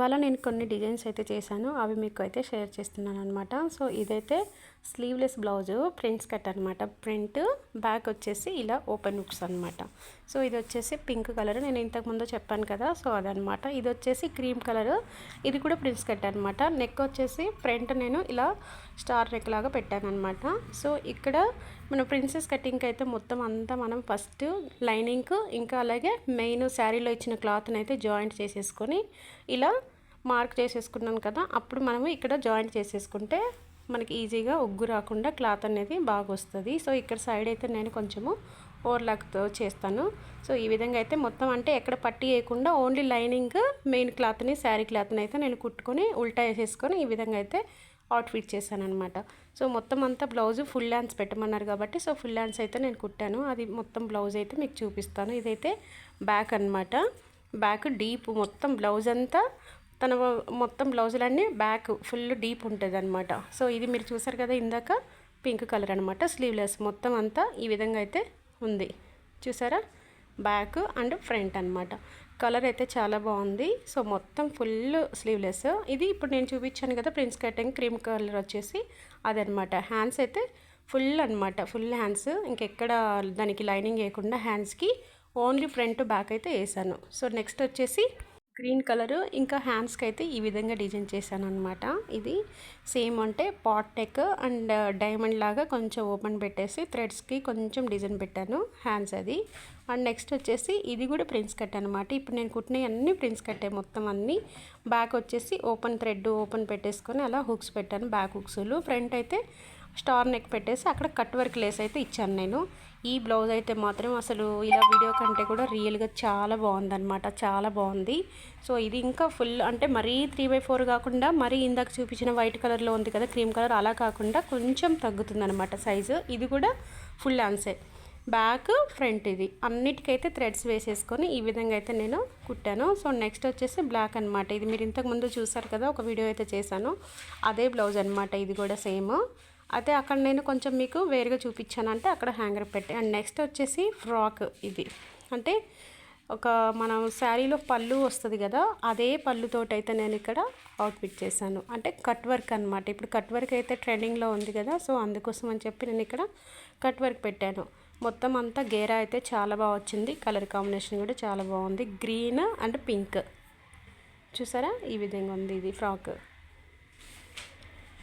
ఇవాళ నేను కొన్ని డిజైన్స్ అయితే చేశాను. అవి మీకు అయితే షేర్ చేస్తున్నాను అనమాట సో ఇదైతే స్లీవ్లెస్ బ్లౌజు ప్రింట్స్ కట్ అనమాట ప్రింట్ బ్యాక్ వచ్చేసి ఇలా ఓపెన్ బుక్స్ అనమాట సో ఇది వచ్చేసి పింక్ కలర్. నేను ఇంతకుముందు చెప్పాను కదా సో అదనమాట ఇది వచ్చేసి క్రీమ్ కలర్. ఇది కూడా ప్రింట్స్ కట్ అనమాట నెక్ వచ్చేసి ఫ్రంట్ నేను ఇలా స్టార్ నెక్ లాగా పెట్టాను అనమాట సో ఇక్కడ మన ప్రిన్సెస్ కటింగ్కి అయితే మొత్తం అంతా మనం ఫస్ట్ లైనింగ్ ఇంకా అలాగే మెయిన్ శారీలో ఇచ్చిన క్లాత్ని అయితే జాయింట్ చేసేసుకొని ఇలా మార్క్ చేసేసుకున్నాను కదా అప్పుడు మనము ఇక్కడ జాయింట్ చేసేసుకుంటే మనకి ఈజీగా ఉగ్గు రాకుండా క్లాత్ అనేది బాగా వస్తుంది. సో ఇక్కడ సైడ్ అయితే నేను కొంచెము ఓవర్లాక్తో చేస్తాను. సో ఈ విధంగా అయితే మొత్తం అంటే ఎక్కడ పట్టి వేయకుండా ఓన్లీ లైనింగ్ మెయిన్ క్లాత్ని శారీ క్లాత్ని అయితే నేను కుట్టుకొని ఉల్టా వేసేసుకొని ఈ విధంగా అయితే అవుట్ఫిట్ చేశాను అనమాట సో మొత్తం అంతా బ్లౌజ్ ఫుల్ హ్యాండ్స్ పెట్టమన్నారు కాబట్టి సో ఫుల్ హ్యాండ్స్ అయితే నేను కుట్టాను. అది మొత్తం బ్లౌజ్ అయితే మీకు చూపిస్తాను. ఇదైతే బ్యాక్ అనమాట బ్యాక్ డీప్ మొత్తం బ్లౌజ్ అంతా తన మొత్తం బ్లౌజులన్నీ బ్యాక్ ఫుల్ డీప్ ఉంటుంది అనమాట సో ఇది మీరు చూసారు కదా ఇందాక పింక్ కలర్ అనమాట స్లీవ్లెస్ మొత్తం అంతా ఈ విధంగా అయితే ఉంది. చూసారా? బ్యాక్ అండ్ ఫ్రంట్ అనమాట కలర్ అయితే చాలా బాగుంది. సో మొత్తం ఫుల్ స్లీవ్లెస్. ఇది ఇప్పుడు నేను చూపించాను కదా ప్రిన్స్ కటింగ్ క్రీమ్ కలర్ వచ్చేసి అదనమాట హ్యాండ్స్ అయితే ఫుల్ అనమాట ఫుల్ హ్యాండ్స్. ఇంకెక్కడ దానికి లైనింగ్ వేయకుండా హ్యాండ్స్కి ఓన్లీ ఫ్రంట్ బ్యాక్ అయితే వేసాను. సో నెక్స్ట్ వచ్చేసి గ్రీన్ కలరు ఇంకా హ్యాండ్స్కి అయితే ఈ విధంగా డిజైన్ చేశాను అనమాట ఇది సేమ్ అంటే పాట్ టెక్ అండ్ డైమండ్ లాగా కొంచెం ఓపెన్ పెట్టేసి థ్రెడ్స్కి కొంచెం డిజైన్ పెట్టాను హ్యాండ్స్ అది. అండ్ నెక్స్ట్ వచ్చేసి ఇది కూడా ప్రిన్స్ కట్ అనమాట ఇప్పుడు నేను కుట్టినవి అన్నీ ప్రిన్స్ కట్టే మొత్తం అన్నీ. బ్యాక్ వచ్చేసి ఓపెన్ థ్రెడ్ ఓపెన్ పెట్టేసుకొని అలా హుక్స్ పెట్టాను బ్యాక్ హుక్స్లు. ఫ్రంట్ అయితే స్టార్ నెక్ పెట్టేసి అక్కడ కట్ వర్క్ లేస్ అయితే ఇచ్చాను నేను. ఈ బ్లౌజ్ అయితే మాత్రం అసలు ఇలా వీడియో కంటే కూడా రియల్గా చాలా బాగుందన్నమాట. చాలా బాగుంది. సో ఇది ఇంకా ఫుల్ అంటే మరీ త్రీ బై ఫోర్ కాకుండా మరీ ఇందాక చూపించిన వైట్ కలర్లో ఉంది కదా క్రీమ్ కలర్ అలా కాకుండా కొంచెం తగ్గుతుందన్నమాట సైజు ఇది కూడా ఫుల్ ఆన్సే బ్యాక్ ఫ్రంట్ ఇది. అన్నిటికైతే థ్రెడ్స్ వేసేసుకొని ఈ విధంగా అయితే నేను కుట్టాను. సో నెక్స్ట్ వచ్చేసి బ్లాక్ అనమాట ఇది మీరు ఇంతకు ముందు చూసారు కదా ఒక వీడియో అయితే చేశాను. అదే బ్లౌజ్ అనమాట ఇది కూడా సేమ్ అయితే అక్కడ నేను కొంచెం మీకు వేరుగా చూపించాను. అంటే అక్కడ హ్యాంగర్ పెట్టి అండ్ నెక్స్ట్ వచ్చేసి ఫ్రాక్ ఇది. అంటే ఒక మనం శారీలో పళ్ళు వస్తుంది కదా అదే పళ్ళుతోటి అయితే నేను ఇక్కడ అవుట్ఫిట్ చేశాను. అంటే కట్ వర్క్ అనమాట ఇప్పుడు కట్ వర్క్ అయితే ట్రెండింగ్లో ఉంది కదా సో అందుకోసం అని చెప్పి నేను ఇక్కడ కట్ వర్క్ పెట్టాను. మొత్తం అంతా గేరా అయితే చాలా బాగా వచ్చింది. కలర్ కాంబినేషన్ కూడా చాలా బాగుంది. గ్రీన్ అండ్ పింక్ చూసారా? ఈ విధంగా ఉంది ఇది ఫ్రాక్.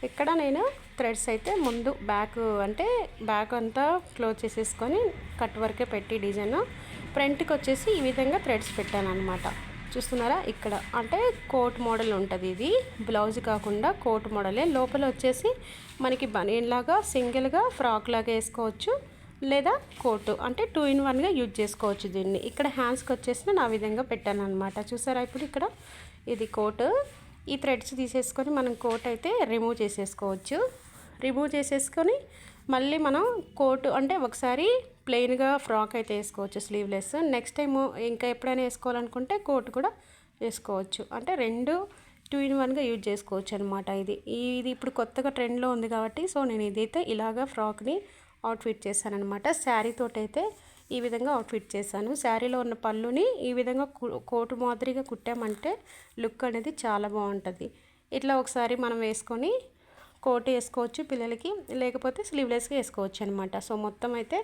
ఇక్కడ నేను థ్రెడ్స్ అయితే ముందు బ్యాక్ అంటే బ్యాక్ అంతా క్లోజ్ చేసేసుకొని కట్ వర్కే పెట్టి డిజైన్. ఫ్రంట్కి వచ్చేసి ఈ విధంగా థ్రెడ్స్ పెట్టాను అనమాట చూస్తున్నారా ఇక్కడ? అంటే కోట్ మోడల్ ఉంటుంది ఇది. బ్లౌజ్ కాకుండా కోట్ మోడలే. లోపల వచ్చేసి మనకి బనీన్ లాగా సింగిల్గా ఫ్రాక్ లాగా వేసుకోవచ్చు. లేదా కోటు. అంటే టూ ఇన్ వన్గా యూజ్ చేసుకోవచ్చు దీన్ని. ఇక్కడ హ్యాండ్స్కి వచ్చేసి నేను ఆ విధంగా పెట్టాను అనమాట చూసారా ఇప్పుడు ఇక్కడ? ఇది కోటు. ఈ థ్రెడ్స్ తీసేసుకొని మనం కోట్ అయితే రిమూవ్ చేసేసుకోవచ్చు. రిమూవ్ చేసేసుకొని మళ్ళీ మనం కోటు అంటే ఒకసారి ప్లెయిన్గా ఫ్రాక్ అయితే వేసుకోవచ్చు స్లీవ్లెస్ నెక్స్ట్ టైం ఇంకా ఎప్పుడైనా వేసుకోవాలనుకుంటే కోట్ కూడా వేసుకోవచ్చు. అంటే రెండు టూ ఇన్ వన్గా యూజ్ చేసుకోవచ్చు అనమాట ఇది. ఇది ఇప్పుడు కొత్తగా ట్రెండ్లో ఉంది కాబట్టి సో నేను ఇదైతే ఇలాగా ఫ్రాక్ని అవుట్ఫిట్ చేశానమాట శారీ శారీతోటి అయితే ఈ విధంగా అవుట్ఫిట్ చేశాను. శారీలో ఉన్న పళ్ళుని ఈ విధంగా కోటు మాదిరిగా కుట్టామంటే లుక్ అనేది చాలా బాగుంటుంది. ఇట్లా ఒకసారి మనం వేసుకొని కోట్ వేసుకోవచ్చు పిల్లలకి లేకపోతే స్లీవ్లెస్గా వేసుకోవచ్చు అనమాట సో మొత్తం అయితే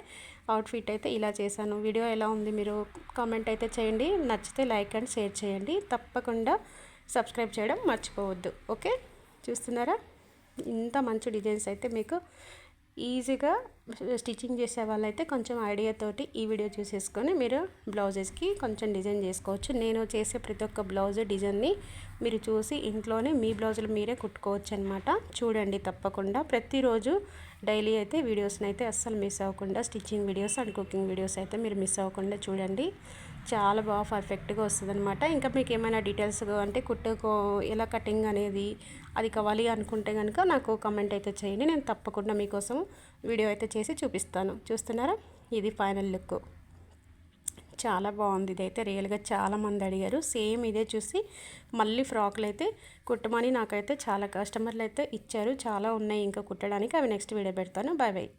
అవుట్ఫిట్ అయితే ఇలా చేశాను. వీడియో ఎలా ఉంది మీరు కామెంట్ అయితే చేయండి. నచ్చితే లైక్ అండ్ షేర్ చేయండి. తప్పకుండా సబ్స్క్రైబ్ చేయడం మర్చిపోవద్దు. ఓకే? చూస్తున్నారా? ఇంత మంచి డిజైన్స్ అయితే మీకు ఈజీగా స్టిచ్చింగ్ చేసే వాళ్ళైతే కొంచెం ఐడియాతోటి ఈ వీడియో చూసేసుకొని మీరు బ్లౌజెస్కి కొంచెం డిజైన్ చేసుకోవచ్చు. నేను చేసే ప్రతి ఒక్క బ్లౌజ్ డిజైన్ని మీరు చూసి ఇంట్లోనే మీ బ్లౌజులు మీరే కుట్టుకోవచ్చు అనమాట చూడండి తప్పకుండా. ప్రతిరోజు డైలీ అయితే వీడియోస్ని అయితే అస్సలు మిస్ అవ్వకుండా stitching videos and cooking videos అయితే మీరు మిస్ అవ్వకుండా చూడండి. చాలా బాగా పర్ఫెక్ట్గా వస్తుంది అనమాట ఇంకా మీకు ఏమైనా డీటెయిల్స్ అంటే కుట్టుకో ఎలా కటింగ్ అనేది అది కావాలి అనుకుంటే కనుక నాకు కమెంట్ అయితే చేయండి. నేను తప్పకుండా మీకోసం వీడియో అయితే చేసి చూపిస్తాను. చూస్తున్నారా? ఇది ఫైనల్ లుక్. చాలా బాగుంది. ఇదైతే రియల్గా చాలామంది అడిగారు. సేమ్ ఇదే చూసి మళ్ళీ ఫ్రాక్లు అయితే కుట్టమని నాకైతే చాలా కస్టమర్లు అయితే ఇచ్చారు. చాలా ఉన్నాయి ఇంకా కుట్టడానికి. అవి నెక్స్ట్ వీడియో పెడతాను. Bye bye